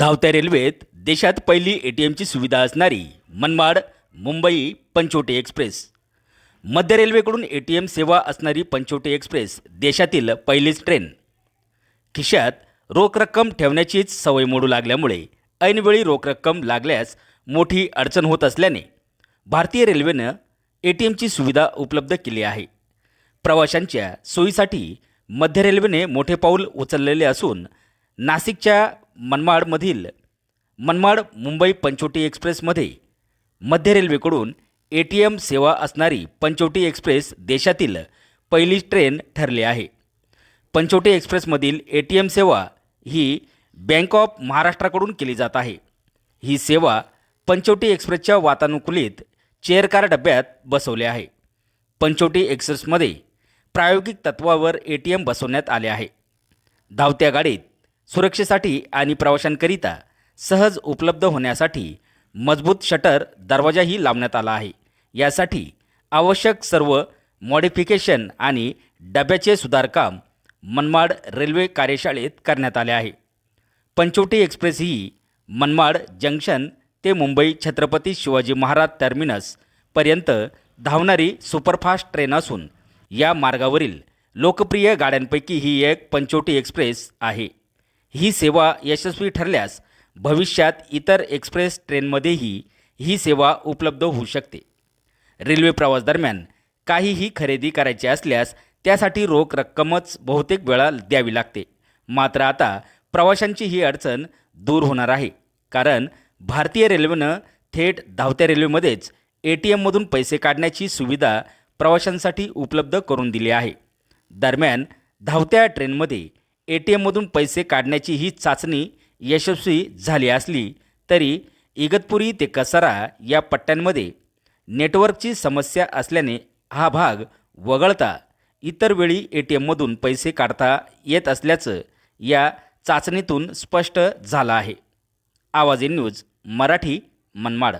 धावत्या रेल्वेत देशात पहिली ए टी एमची सुविधा असणारी मनमाड मुंबई पंचवटी एक्सप्रेस. मध्य रेल्वेकडून ए टी एम सेवा असणारी पंचवटी एक्सप्रेस देशातील पहिलीच ट्रेन. खिशात रोख रक्कम ठेवण्याचीच सवय मोडू लागल्यामुळे ऐनवेळी रोख रक्कम लागल्यास मोठी अडचण होत असल्याने भारतीय रेल्वेनं ए टी एमची सुविधा उपलब्ध केली आहे. प्रवाशांच्या सोयीसाठी मध्य रेल्वेने मोठे पाऊल उचललेले असून नाशिकच्या मनमाडमधील मनमाड मुंबई पंचोटी एक्सप्रेसमध्ये मध्य रेल्वेकडून ए टी एम सेवा असणारी पंचोटी एक्सप्रेस देशातील पहिली ट्रेन ठरली आहे. पंचोटी एक्सप्रेसमधील ए टी एम सेवा ही बँक ऑफ महाराष्ट्राकडून केली जात आहे. ही सेवा पंचोटी एक्सप्रेसच्या वातानुकूलित चेअरकार डब्यात बसवले आहे. पंचोटी एक्सप्रेसमध्ये प्रायोगिक तत्वावर ए टी एम बसवण्यात आले आहे. धावत्या गाडीत सुरक्षेसाठी आणि प्रवाशांकरिता सहज उपलब्ध होण्यासाठी मजबूत शटर दरवाजाही लावण्यात आला आहे. यासाठी आवश्यक सर्व मॉडिफिकेशन आणि डब्याचे सुधारकाम मनमाड रेल्वे कार्यशाळेत करण्यात आले आहे. पंचवटी एक्सप्रेस ही मनमाड जंक्शन ते मुंबई छत्रपती शिवाजी महाराज टर्मिनस पर्यंत धावणारी सुपरफास्ट ट्रेन असून या मार्गावरील लोकप्रिय गाड्यांपैकी ही एक पंचवटी एक्सप्रेस आहे. ही सेवा यशस्वी ठरल्यास भविष्यात इतर एक्सप्रेस ट्रेनमध्येही ही सेवा उपलब्ध होऊ शकते. रेल्वे प्रवास दरम्यान काहीही खरेदी करायचे असल्यास त्यासाठी रोख रक्कमच बहुतेक वेळा द्यावी लागते. मात्र आता प्रवाशांची ही अडचण दूर होणार आहे. कारण भारतीय रेल्वेनं थेट धावत्या रेल्वेमध्येच ए टी एममधून पैसे काढण्याची सुविधा प्रवाशांसाठी उपलब्ध करून दिली आहे. दरम्यान धावत्या ट्रेनमध्ये ए टी एममधून पैसे काढण्याची ही चाचणी यशस्वी झाली असली तरी इगतपुरी ते कसारा या पट्ट्यांमध्ये नेटवर्कची समस्या असल्याने हा भाग वगळता इतर वेळी ए टी एममधून पैसे काढता येत असल्याचं या चाचणीतून स्पष्ट झालं आहे. आवाज इन न्यूज मराठी मनमाड.